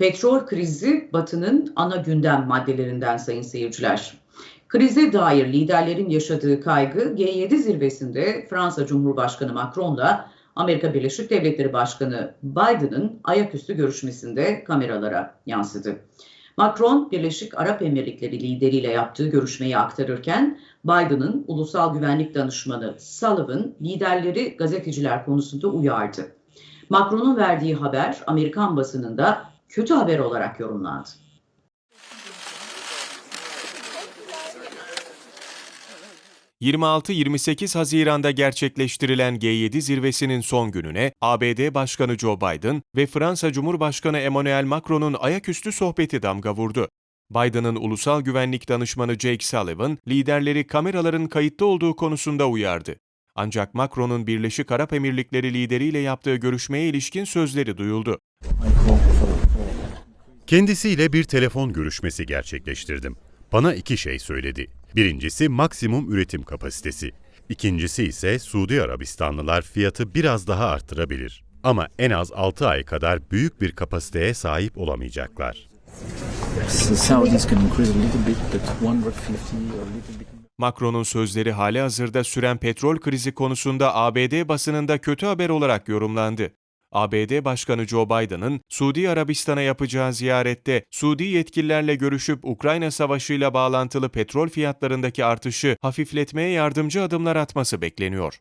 Petrol krizi Batı'nın ana gündem maddelerinden sayın seyirciler. Krize dair liderlerin yaşadığı kaygı G7 zirvesinde Fransa Cumhurbaşkanı Macron'la Amerika Birleşik Devletleri Başkanı Biden'ın ayaküstü görüşmesinde kameralara yansıdı. Macron, Birleşik Arap Emirlikleri lideriyle yaptığı görüşmeyi aktarırken Biden'ın ulusal güvenlik danışmanı Sullivan liderleri gazeteciler konusunda uyardı. Macron'un verdiği haber Amerikan basınında kötü haber olarak yorumlandı. ...26-28 Haziran'da gerçekleştirilen G7 zirvesinin son gününe ABD Başkanı Joe Biden ve Fransa Cumhurbaşkanı Emmanuel Macron'un ayaküstü sohbeti damga vurdu. Biden'ın ulusal güvenlik danışmanı Jake Sullivan, liderleri kameraların kayıtta olduğu konusunda uyardı. Ancak Macron'un Birleşik Arap Emirlikleri lideriyle yaptığı görüşmeye ilişkin sözleri duyuldu. Kendisiyle bir telefon görüşmesi gerçekleştirdim. Bana iki şey söyledi. Birincisi maksimum üretim kapasitesi. İkincisi ise Suudi Arabistanlılar fiyatı biraz daha arttırabilir. Ama en az 6 ay kadar büyük bir kapasiteye sahip olamayacaklar. The Saudis can increase a little bit, but 150 or a little bit. Macron'un sözleri hali hazırda süren petrol krizi konusunda ABD basınında kötü haber olarak yorumlandı. ABD Başkanı Joe Biden'ın Suudi Arabistan'a yapacağı ziyarette Suudi yetkililerle görüşüp Ukrayna Savaşı'yla bağlantılı petrol fiyatlarındaki artışı hafifletmeye yardımcı adımlar atması bekleniyor.